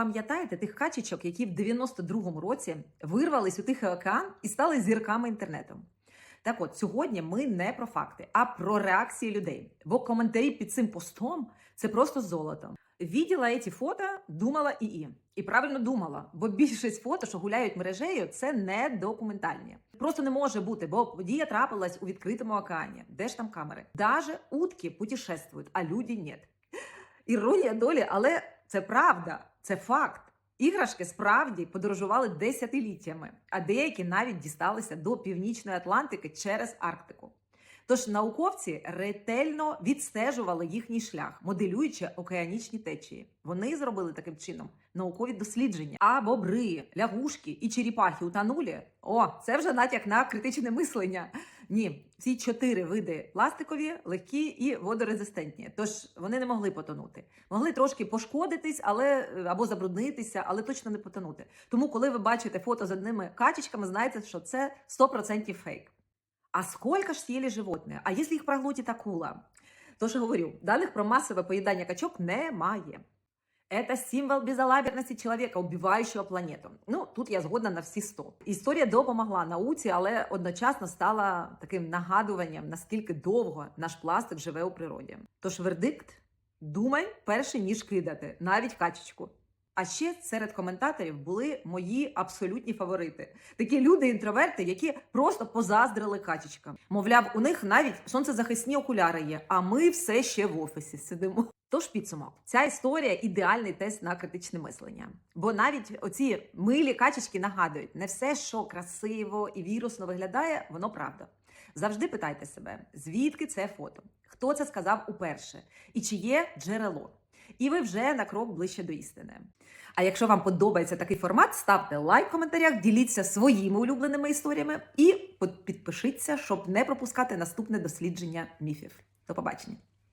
Пам'ятаєте тих качечок, які в 92-му році вирвались у Тихий океан і стали зірками інтернету? Так от сьогодні ми не про факти, а про реакції людей. Бо коментарі під цим постом це просто золото. Відділа ці фото, думала і і. І правильно думала, бо більшість фото, що гуляють мережею, це не документальні. Просто не може бути, бо подія трапилась у відкритому океані. Де ж там камери? Даже утки путешествують, а люди ні. Іронія долі, але це правда, це факт. Іграшки справді подорожували десятиліттями, а деякі навіть дісталися до Північної Атлантики через Арктику. Тож науковці ретельно відстежували їхній шлях, моделюючи океанічні течії. Вони зробили таким чином наукові дослідження. А бобри, лягушки і черепахи утонули. О, це вже натяк на критичне мислення. Ні, ці чотири види пластикові, легкі і водорезистентні. Тож вони не могли потонути. Могли трошки пошкодитись, але або забруднитися, але точно не потонути. Тому, коли ви бачите фото з одними качечками, знаєте, що це 100% фейк. А сколько ж съели животные? А если их проглотит акула? Тож я говорю, даних про масове поїдання качок немає. Это символ безалаберности человека, убивающего планету. Ну, тут я згодна на всі 100. Історія допомогла науці, але одночасно стала таким нагадуванням, наскільки довго наш пластик живе у природі. Тож вердикт думай перше, ніж кидати, навіть качечку. А ще серед коментаторів були мої абсолютні фаворити. Такі люди-інтроверти, які просто позаздрили качечкам. Мовляв, у них навіть сонцезахисні окуляри є, а ми все ще в офісі сидимо. Тож підсумок, ця історія ідеальний тест на критичне мислення. Бо навіть оці милі качечки нагадують, не все, що красиво і вірусно виглядає, воно правда. Завжди питайте себе, звідки це фото, хто це сказав уперше, і чи є джерело. І ви вже на крок ближче до істини. А якщо вам подобається такий формат, ставте лайк в коментарях, діліться своїми улюбленими історіями і підпишіться, щоб не пропускати наступне дослідження міфів. До побачення!